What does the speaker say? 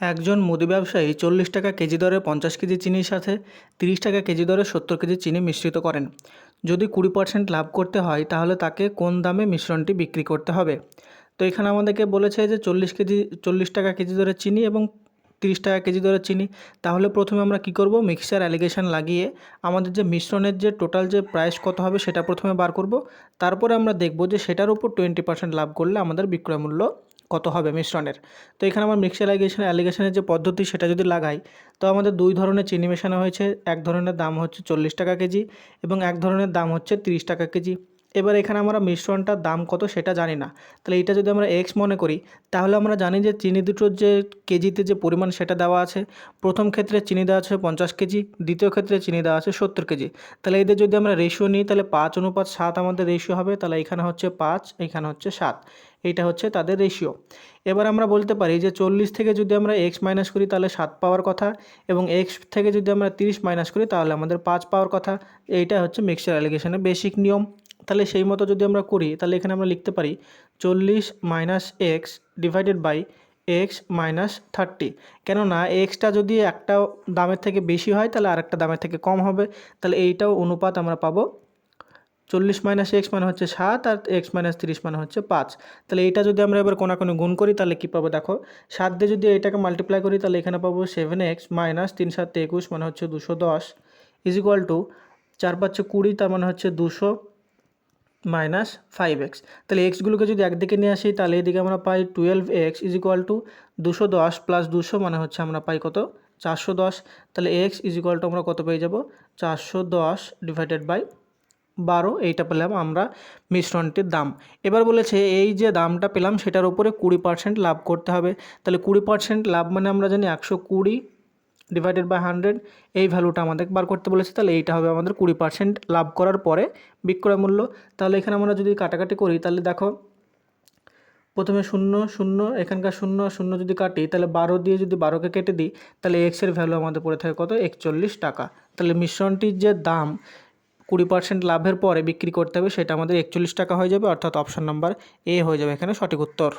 একজন মুদি ব্যবসায়ী চল্লিশ টাকা কেজি দরে পঞ্চাশ কেজি চিনির সাথে তিরিশ টাকা কেজি দরে সত্তর কেজি চিনি মিশ্রিত করেন। যদি কুড়ি পার্সেন্ট লাভ করতে হয়, তাহলে তাকে কোন দামে মিশ্রণটি বিক্রি করতে হবে? তো এখানে আমাদেরকে বলেছে যে চল্লিশ কেজি, চল্লিশ টাকা কেজি দরে চিনি এবং তিরিশ টাকা কেজি দরে চিনি। তাহলে প্রথমে আমরা কি করব? মিক্সচার অ্যালিগেশন লাগিয়ে আমাদের যে মিশ্রণের যে টোটাল যে প্রাইস কত হবে সেটা প্রথমে বার করব। তারপরে আমরা দেখব যে সেটার উপর টোয়েন্টি পার্সেন্ট লাভ করলে আমাদের বিক্রয় মূল্য কত হবে মিশ্রণের? তো এখানে আমার মিক্সারাইজেশন অ্যালিগেশন অ্যালিগেশনের যে পদ্ধতি সেটা যদি লাগাই, তো আমাদের দুই ধরনের চিনি মেশানো হয়েছে। এক ধরনের দাম হচ্ছে চল্লিশ টাকা কেজি এবং এক ধরনের দাম হচ্ছে তিরিশ টাকা কেজি। এবার এখানে আমরা মিশ্রণটার দাম কত সেটা জানি না। তাহলে এটা যদি আমরা এক্স মনে করি, তাহলে আমরা জানি যে চিনি দুটোর যে কেজিতে যে পরিমাণ সেটা দেওয়া আছে, প্রথম ক্ষেত্রে চিনি দেওয়া আছে পঞ্চাশ কেজি, দ্বিতীয় ক্ষেত্রে চিনি দেওয়া আছে সত্তর কেজি। তাহলে এদের যদি আমরা রেশিও নিই, তাহলে পাঁচ অনুপাত সাত আমাদের রেশিও হবে, তাহলে এখানে হচ্ছে পাঁচ, এখানে হচ্ছে সাত। এইটা হচ্ছে তাদের রেশিও এবার আমরা বলতে পারি যে চল্লিশ থেকে যদি আমরা এক্স মাইনাস করি, তাহলে সাত পাওয়ার কথা, এবং এক্স থেকে যদি আমরা তিরিশ মাইনাস করি, তাহলে আমাদের পাঁচ পাওয়ার কথা। এইটা হচ্ছে মিক্সচার অ্যালিগেশনের বেসিক নিয়ম। তাহলে সেই মতো যদি আমরা করি, তাহলে এখানে আমরা লিখতে পারি চল্লিশ minus x divided by x minus thirty কেননা এক্সটা যদি একটা দামের থেকে বেশি হয়, তাহলে আরেকটা দামের থেকে কম হবে। তাহলে এইটাও অনুপাত আমরা পাবো চল্লিশ মাইনাস এক্স মানে হচ্ছে সাত আর এক্স মাইনাস তিরিশ মানে হচ্ছে পাঁচ। তাহলে এইটা যদি আমরা এবার কোনাকুনি গুণ করি, তাহলে কী পাবো দেখো? সাত দিয়ে যদি এটাকে মাল্টিপ্লাই করি, তাহলে এখানে পাবো সেভেন এক্স মাইনাস তিন সাত একুশ মানে হচ্ছে দুশো দশ। ইজ ইকুয়াল টু চার পাঁচশো কুড়ি, তার মানে হচ্ছে দুশো। মাইনাস ফাইভ এক্স তাহলে এক্সগুলোকে যদি একদিকে নিয়ে আসি, তাহলে এদিকে আমরা পাই twelve x is equal to দুশো দশ প্লাস দুশো মানে হচ্ছে আমরা পাই কত? চারশো দশ। তাহলে এক্স ইজ ইকুয়াল টু আমরা কত পেয়ে যাব? চারশো দশ ডিভাইডেড বাই বারো। এইটা পেলাম আমরা মিশ্রণটির দাম। এবার বলেছে এই যে দামটা পেলাম, সেটার উপরে কুড়ি পার্সেন্ট লাভ করতে হবে। তাহলে কুড়ি পার্সেন্ট লাভ মানে আমরা জানি একশো কুড়ি ডিভাইডেড বাই হান্ড্রেড এই ভ্যালুটা আমাদের বার করতে বলেছে, তাহলে এইটা হবে আমাদের কুড়ি পার্সেন্ট লাভ করার পরে বিক্রয় মূল্য। তাহলে এখানে আমরা যদি কাটাকাটি করি, তাহলে দেখো, প্রথমে শূন্য শূন্য, এখানকার শূন্য শূন্য যদি কাটি, তাহলে বারো দিয়ে যদি বারোকে কেটে দিই, তাহলে এক্সের ভ্যালু আমাদের পড়ে থাকে কত? একচল্লিশ টাকা। তাহলে মিশ্রণটির যে দাম কুড়ি পার্সেন্ট লাভের পরে বিক্রি করতে হবে, সেটা আমাদের একচল্লিশ টাকা হয়ে যাবে, অর্থাৎ অপশান নাম্বার এ হয়ে যাবে এখানে সঠিক উত্তর।